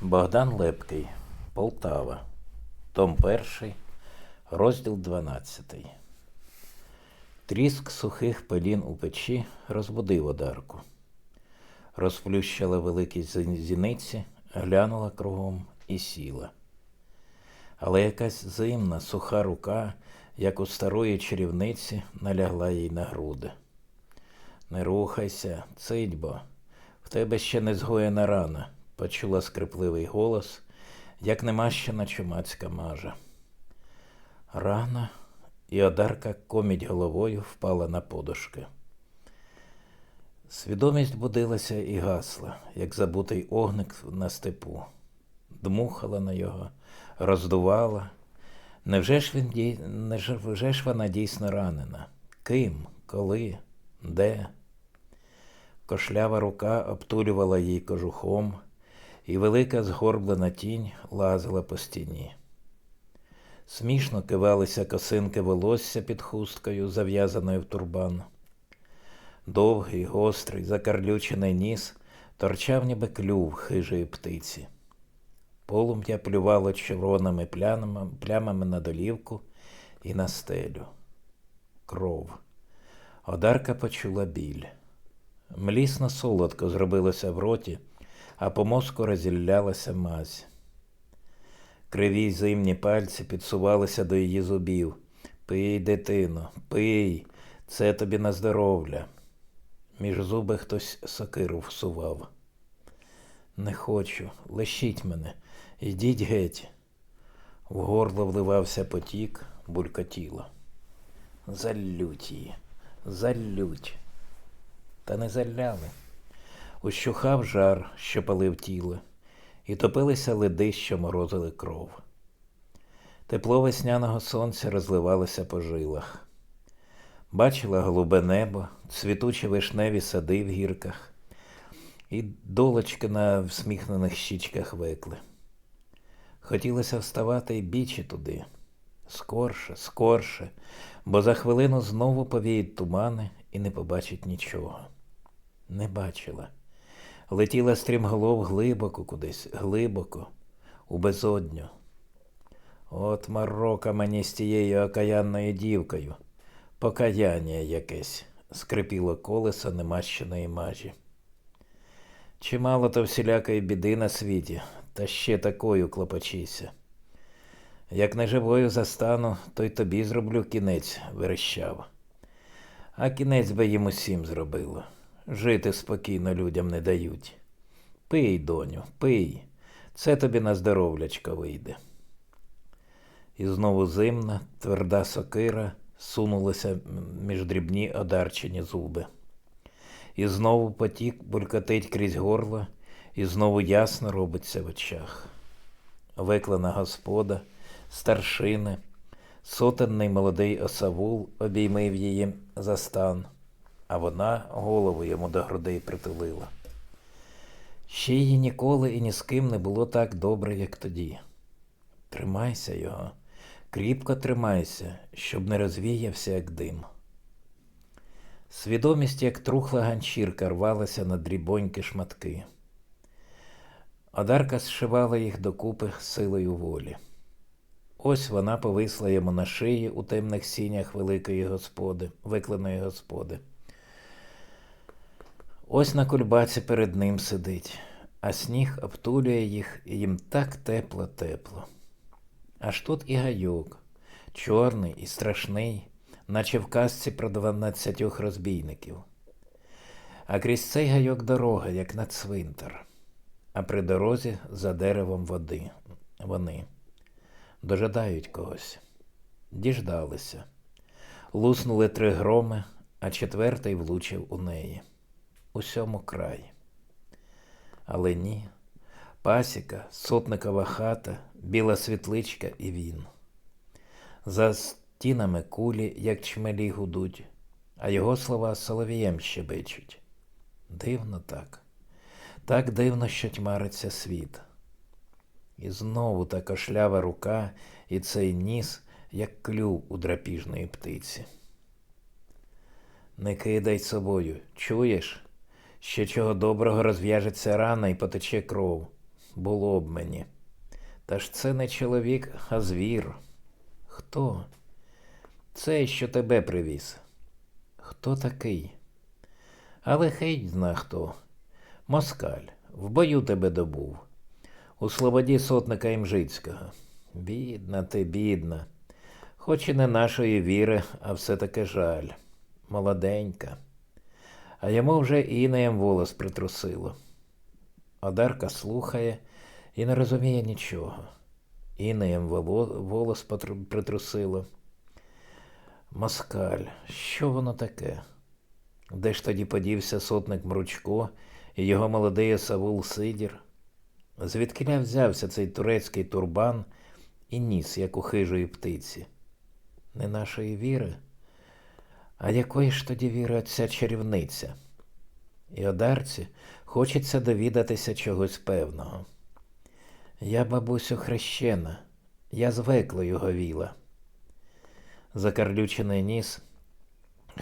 Богдан Лепкий, Полтава, Том 1, розділ 12. Тріск сухих пелін у печі розбудив одарку. Розплющила великі зіниці, глянула кругом і сіла. Але якась зимна, суха рука, як у старої чарівниці, налягла їй на груди. Не рухайся, цить бо, в тебе ще не згоєна рана, почула скрипливий голос, як немащена чумацька мажа. Рана, і одарка коміть головою впала на подушки. Свідомість будилася і гасла, як забутий огник на степу. Дмухала на його, роздувала. Невже ж він. Невже ж вона дійсно ранена? Ким? Коли? Де? Кошлява рука обтулювала їй кожухом, і велика згорблена тінь лазила по стіні. Смішно кивалися косинки волосся під хусткою, зав'язаною в турбан. Довгий, гострий, закарлючений ніс торчав ніби клюв хижої птиці. Полум'я плювало червоними плямами, на долівку і на стелю. Кров. Одарка почула біль. Млісно солодко зробилося в роті, а по мозку розіллялася мазь. Криві зимні пальці підсувалися до її зубів. Пий, дитино, пий, це тобі на здоров'я. Між зуби хтось сокиру всував. Не хочу, лишіть мене, йдіть геть. В горло вливався потік, булькотіло. Залють її, залють. Та не заляли. Ущухав жар, що палив тіло, і топилися леди, що морозили кров. Тепло весняного сонця розливалося по жилах. Бачила голубе небо, цвітучі вишневі сади в гірках, і долочки на всміхнених щічках викли. Хотілося вставати і бічі туди. Скорше, скорше, бо за хвилину знову повіють тумани і не побачить нічого. Не бачила. Летіла стрімголов глибоко кудись, глибоко, у безодню. От морока мені з тією окаянною дівкою. Покаяння якесь, скрипіло колесо немащеної мажі. Чимало то всілякої біди на світі, та ще такою клопочися. Як не живою застану, то й тобі зроблю кінець, верещав. А кінець би їм усім зробило. Жити спокійно людям не дають. Пий, доню, пий, це тобі на здоровлячко вийде. І знову зимна, тверда сокира сунулася між дрібні одарчені зуби. І знову потік булькотить крізь горло, і знову ясно робиться в очах. Виклана господа, старшини, сотенний молодий осавул обіймив її за стан, а вона голову йому до грудей притулила. Ще її ніколи і ні з ким не було так добре, як тоді. Тримайся його, кріпко тримайся, щоб не розвіявся, як дим. Свідомість, як трухла ганчірка, рвалася на дрібонькі шматки. Одарка зшивала їх докупи силою волі. Ось вона повисла йому на шиї у темних сінях великої господи, викленої господи. Ось на кульбаці перед ним сидить, а сніг обтулює їх, і їм так тепло-тепло. Аж тут і гайок, чорний і страшний, наче в казці про дванадцятьох розбійників. А крізь цей гайок дорога, як на цвинтар, а при дорозі за деревом води. Вони дожидають когось. Діждалися. Луснули три громи, а четвертий влучив у неї. Усьому край. Але ні. Пасіка, сотникова хата, біла світличка і він. За стінами кулі, як чмелі гудуть, а його слова соловієм щебечуть. Дивно так. Так дивно, що тьмариться світ. І знову та кошлява рука і цей ніс, як клюв у драпіжної птиці. Не кидай собою, чуєш? Ще чого доброго розв'яжеться рана і потече кров. було б мені. Та ж це не чоловік, а звір. Хто? Цей, що тебе привіз. Хто такий? Але хей зна хто. Москаль, в бою тебе добув. У слободі сотника Імжицького. Бідна ти, бідна. Хоч і не нашої віри, а все-таки жаль. Молоденька. А йому вже інеєм волос притрусило. Одарка слухає і не розуміє нічого. Інеєм волос притрусило. Москаль, що воно таке? Де ж тоді подівся сотник Мручко і його молодий Савул Сидір? Звідкиля взявся цей турецький турбан і ніс, як у хижої птиці? Не нашої віри? А якої ж тоді віри ця чарівниця? І одарці хочеться довідатися чогось певного. Я, бабусю, хрещена, я звеклою говіла. Закарлючений ніс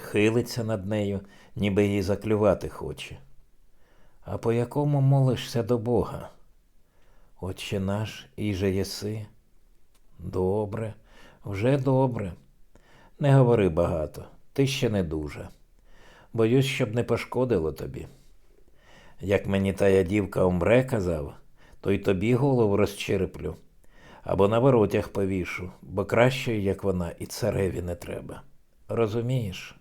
хилиться над нею, ніби її заклювати хоче. А по якому молишся до Бога? Отче наш, іже єси. Добре, вже добре. Не говори багато, ти ще не дуже. Боюсь, щоб не пошкодило тобі. Як мені тая дівка умре казав, то й тобі голову розчереплю, або на воротях повішу, бо кращої, як вона, і цареві не треба. Розумієш?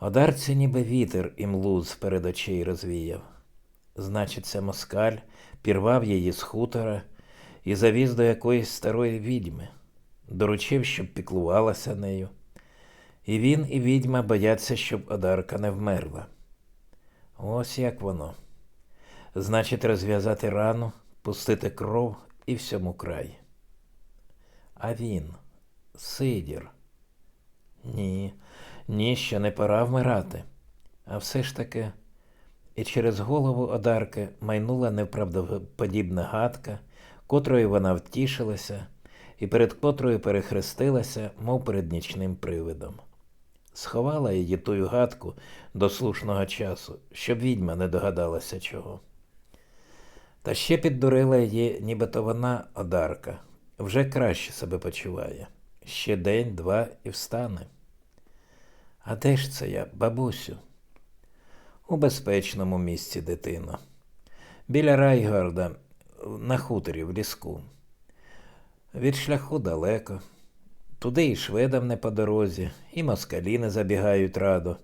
Одарці ніби вітер і млуз перед очей розвіяв. Значиться, москаль пірвав її з хутора і завіз до якоїсь старої відьми, доручив, щоб піклувалася нею. І він, і відьма бояться, щоб Одарка не вмерла. Ось як воно. Значить, розв'язати рану, пустити кров і всьому край. А він, Сидір. Ні, ні, ще не пора вмирати. А все ж таки, і через голову Одарки майнула неправдоподібна гадка, котрою вона втішилася, і перед котрою перехрестилася, мов перед нічним привидом. Сховала її тую гадку до слушного часу, щоб відьма не догадалася чого. Та ще піддурила її, нібито вона, Одарка, вже краще себе почуває. Ще день, два і встане. А де ж це я, бабусю? У безпечному місці, дитино. Біля Райгарда, на хуторі в ліску. Від шляху далеко. Туди і шведам не по дорозі, і москалі не забігають радо,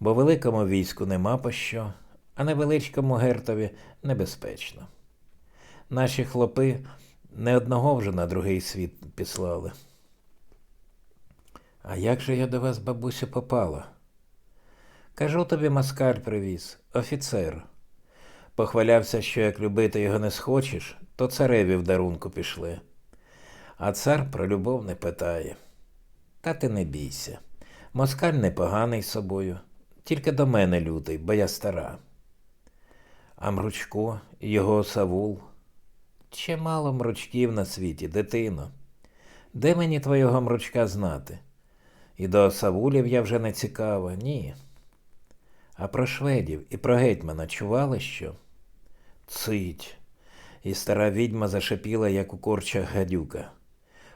бо великому війську нема по що, а невеличкому гертові небезпечно. Наші хлопи не одного вже на другий світ післали. А як же я до вас, бабусю, попала? Кажу тобі, москаль привіз, офіцер. Похвалявся, що як любити його не схочеш, то цареві в дарунку пішли. А цар про любов не питає. Та ти не бійся. Москаль непоганий собою, тільки до мене лютий, бо я стара. А Мручко, його Савул. Чимало мручків на світі, дитино. Де мені твого мручка знати? І до Савулів я вже не цікава, ні. А про шведів і про гетьмана чували що? Цить. І стара відьма зашипіла, як у корчах гадюка.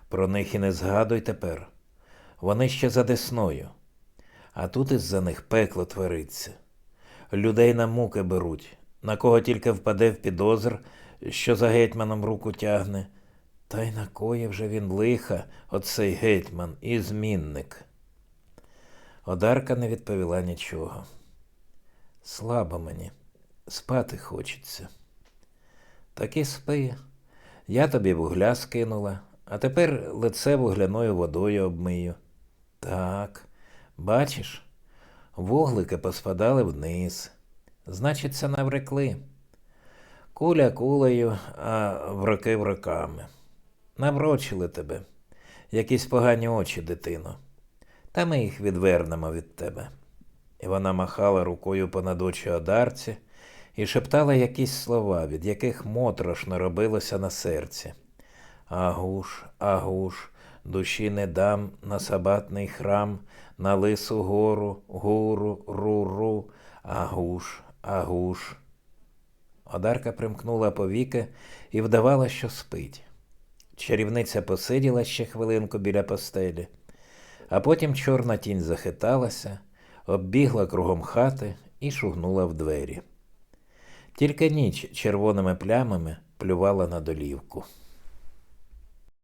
Про них і не згадуй тепер. Вони ще за десною. А тут із-за них пекло твориться. Людей на муки беруть, на кого тільки впаде в підозр, що за гетьманом руку тягне. Та й на кої вже він лиха, оцей гетьман і змінник. Одарка не відповіла нічого. Слабо мені, спати хочеться. Так і спи. Я тобі вугля скинула, а тепер лице вугляною водою обмию. Так, бачиш, вуглики поспадали вниз. Значиться, наврекли. Куля кулею, а вроки вроками. Наврочили тебе, якісь погані очі, дитино. Та ми їх відвернемо від тебе. І вона махала рукою понад очі одарці і шептала якісь слова, від яких моторошно робилося на серці. Агуш, агуш, душі не дам на сабатний храм, на лису гору, гуру, ру-ру, агуш, агуш. Одарка примкнула повіки і вдавала, що спить. Чарівниця посиділа ще хвилинку біля постелі, а потім чорна тінь захиталася, оббігла кругом хати і шугнула в двері. Тільки ніч червоними плямами плювала на долівку.